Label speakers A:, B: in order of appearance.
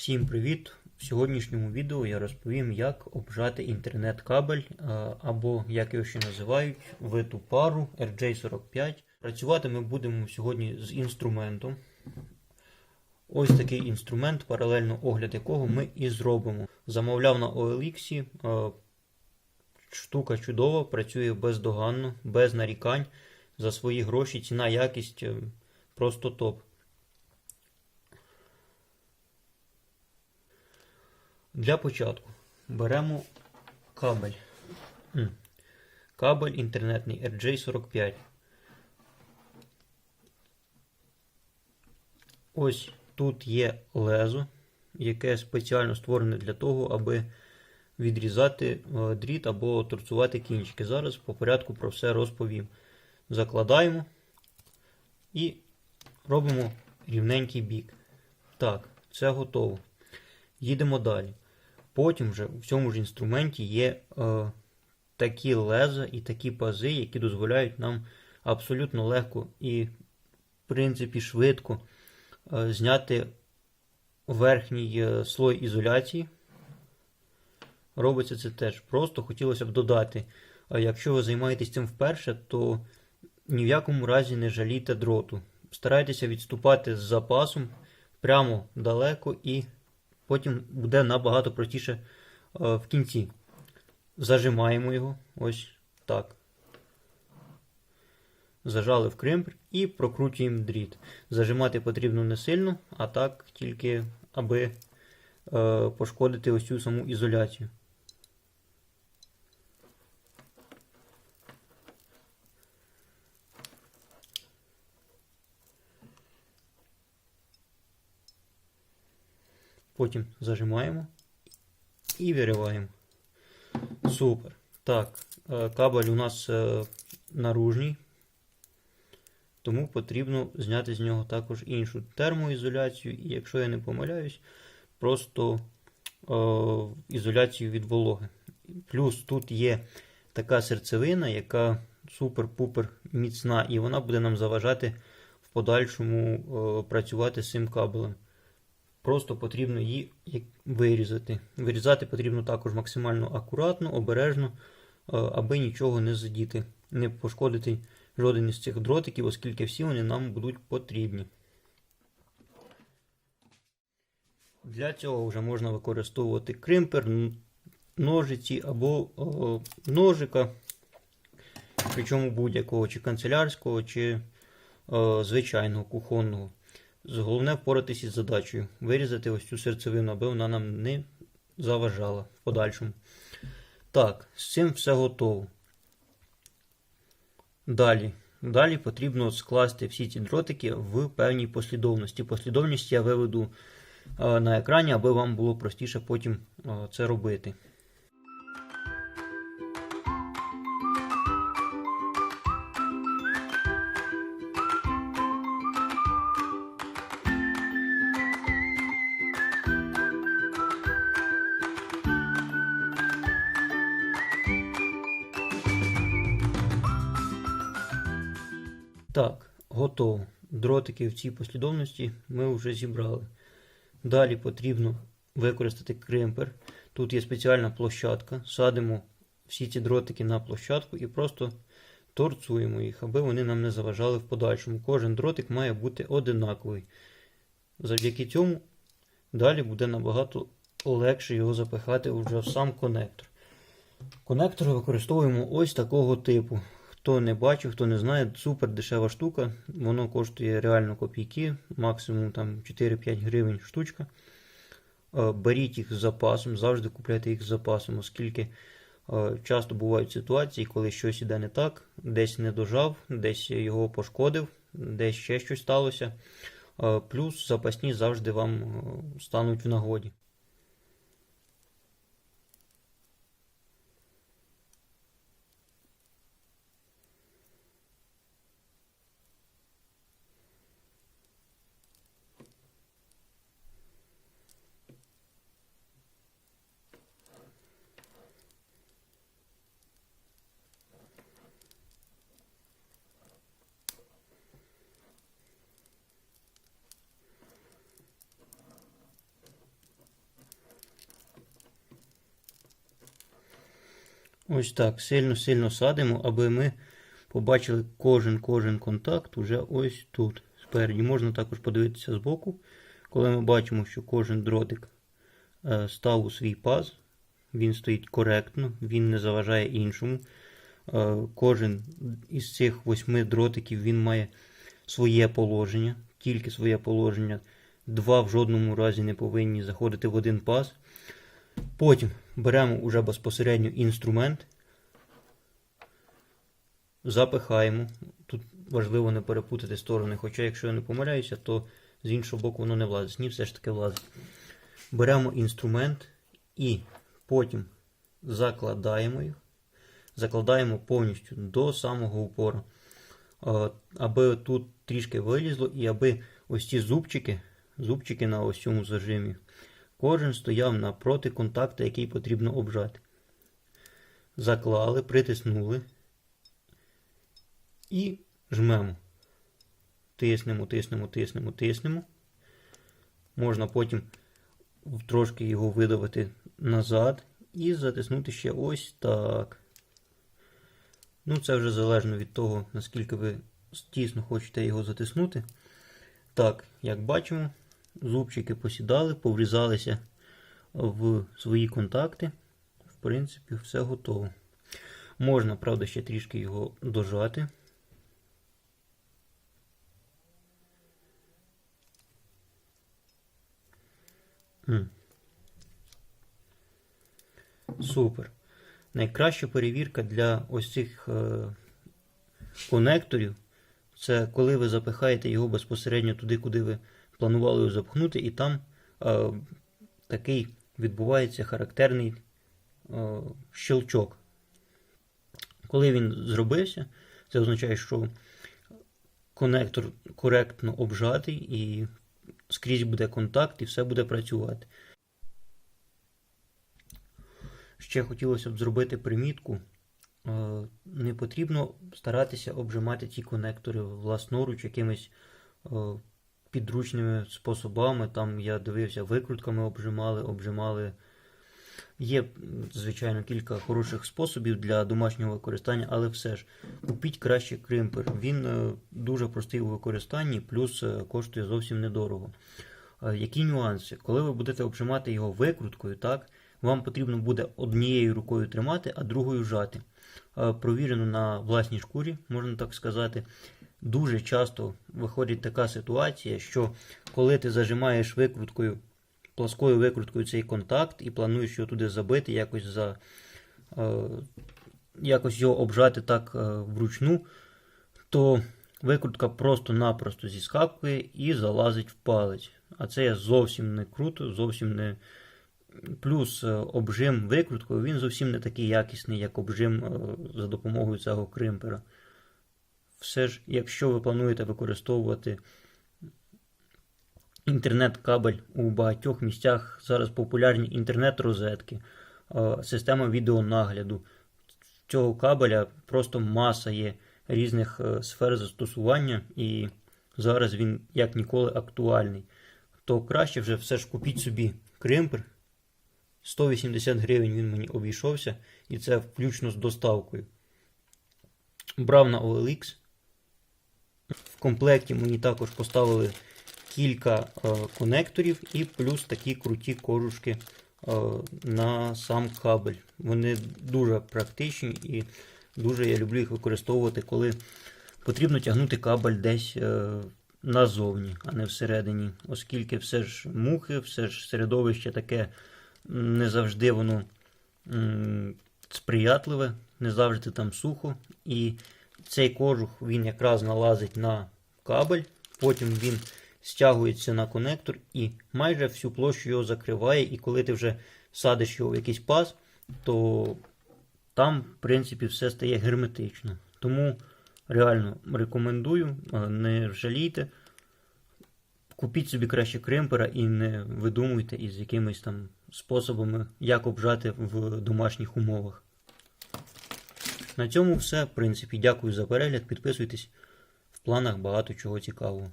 A: Всім привіт! В сьогоднішньому відео я розповім, як обжати інтернет-кабель або, як його ще називають, виту пару RJ45. Працювати ми будемо сьогодні з інструментом. Ось такий інструмент, паралельно огляд якого ми і зробимо. Замовляв на OLX. Штука чудова, працює бездоганно, без нарікань. За свої гроші ціна якість е, просто топ. Для початку беремо кабель. Кабель інтернетний RJ45. Ось тут є лезо, яке спеціально створене для того, аби відрізати е, дріт або торцувати кінчики. Зараз по порядку про все розповім. Закладаємо і робимо рівненький бік. Так, це готово. Їдемо далі. Потім вже в цьому ж інструменті є е, такі леза і такі пази, які дозволяють нам абсолютно легко і, в принципі, швидко е, зняти верхній е, слой ізоляції. Робиться це теж просто. Хотілося б додати, е, якщо ви займаєтесь цим вперше, то ні в якому разі не жалійте дроту. Старайтеся відступати з запасом прямо далеко і потім буде набагато простіше е, в кінці. Зажимаємо його ось так. Зажали в кремпер і прокручуємо дріт. Зажимати потрібно не сильно, а так тільки аби е, пошкодити ось цю саму ізоляцію. Потім зажимаємо і вириваємо. Супер. Так, е, кабель у нас е, наружній, тому потрібно зняти з нього також іншу термоізоляцію, і якщо я не помиляюсь, просто е, ізоляцію від вологи. Плюс тут є така серцевина, яка супер-пупер міцна, і вона буде нам заважати в подальшому е, працювати з цим кабелем. Просто потрібно її вирізати. Вирізати потрібно також максимально акуратно, обережно, е, аби нічого не задіти, не пошкодити жоден із цих дротиків, оскільки всі вони нам будуть потрібні. Для цього вже можна використовувати кримпер, ножиці або о, ножика, причому будь-якого, чи канцелярського, чи о, звичайного кухонного. Головне впоратися із задачею. Вирізати ось цю серцевину, аби вона нам не заважала в подальшому. Так, з цим все готово. Далі. Далі потрібно скласти всі ці дротики в певній послідовності. Послідовність я виведу е, на екрані, аби вам було простіше потім е, це робити. Так, готово. Дротики в цій послідовності ми вже зібрали. Далі потрібно використати кримпер. Тут є спеціальна площадка. Садимо всі ці дротики на площадку і просто торцуємо їх, аби вони нам не заважали в подальшому. Кожен дротик має бути одинаковий. Завдяки цьому далі буде набагато легше його запихати вже в сам конектор. Конектори використовуємо ось такого типу. Хто не бачив, хто не знає, супер дешева штука. Воно коштує реально копійки, максимум там 4-5 гривень штучка. Е, Беріть їх з запасом, завжди купляйте їх з запасом, оскільки е, часто бувають ситуації, коли щось іде не так, десь не дожав, десь його пошкодив, десь ще щось сталося. Е, Плюс запасні завжди вам стануть в нагоді. Ось так, сильно-сильно садимо, аби ми побачили кожен кожен контакт уже ось тут. Спереді. Можна також подивитися збоку, коли ми бачимо, що кожен дротик е, став у свій паз, він стоїть коректно, він не заважає іншому. Е, Кожен із цих восьми дротиків він має своє положення, тільки своє положення. Два в жодному разі не повинні заходити в один паз. Потім беремо уже безпосередньо інструмент, запихаємо. Тут важливо не перепутати сторони, хоча, якщо я не помиляюся, то з іншого боку воно не влазить. Ні, все ж таки влазить. Беремо інструмент і потім закладаємо їх. Закладаємо повністю до самого упору. Е, Аби тут трішки вилізло і аби ось ці зубчики, зубчики на ось цьому зажимі, кожен стояв напроти контакту, який потрібно обжати. Заклали, притиснули і жмемо. Тиснемо, тиснемо, тиснемо, тиснемо. Можна потім трошки його видавити назад і затиснути ще ось так. Ну, це вже залежно від того, наскільки ви тісно хочете його затиснути. Так, як бачимо, зубчики посідали, поврізалися в свої контакти. В принципі, все готово. Можна, правда, ще трішки його дожати. Супер. Найкраща перевірка для ось цих е, конекторів це коли ви запихаєте його безпосередньо туди, куди ви планували його запхнути, і там е, такий відбувається характерний е, щелчок. Коли він зробився, це означає, що конектор коректно обжатий і скрізь буде контакт і все буде працювати. Ще хотілося б зробити примітку. Е, Не потрібно старатися обжимати ці конектори власноруч якимись е, підручними способами. Там я дивився, викрутками обжимали, обжимали. Є, звичайно, кілька хороших способів для домашнього використання, але все ж купіть краще кримпер. Він е, дуже простий у використанні, плюс е, коштує зовсім недорого. Е, Які нюанси? Коли ви будете обжимати його викруткою, так, вам потрібно буде однією рукою тримати, а другою жати. Провірено на власній шкурі, можна так сказати. Дуже часто виходить така ситуація, що коли ти зажимаєш викруткою, плоскою викруткою цей контакт і плануєш його туди забити, якось за, е, якось його обжати так е, вручну, то викрутка просто-напросто зіскакує і залазить в палець. А це є зовсім не круто, зовсім не. Плюс е, обжим викруткою він зовсім не такий якісний, як обжим е, за допомогою цього кримпера. Все ж, якщо ви плануєте використовувати інтернет-кабель у багатьох місцях, зараз популярні інтернет-розетки, система відеонагляду. Цього кабеля просто маса є різних е, сфер застосування, і зараз він як ніколи актуальний. То краще вже все ж купіть собі кримпер. 180 гривень він мені обійшовся, і це включно з доставкою. Брав на OLX. В комплекті мені також поставили кілька е, конекторів і плюс такі круті кожушки е, на сам кабель. Вони дуже практичні і дуже я люблю їх використовувати, коли потрібно тягнути кабель десь е, назовні, а не всередині. Оскільки все ж мухи, все ж середовище таке не завжди воно сприятливе, не завжди там сухо. І цей кожух він якраз налазить на кабель, потім він стягується на конектор і майже всю площу його закриває. І коли ти вже садиш його в якийсь паз, то там, в принципі, все стає герметично. Тому реально рекомендую, е, не жалійте. Купіть собі краще кримпера і не видумуйте із якимись там способами, як обжати в домашніх умовах. На цьому все. В принципі, дякую за перегляд. Підписуйтесь в планах багато чого цікавого.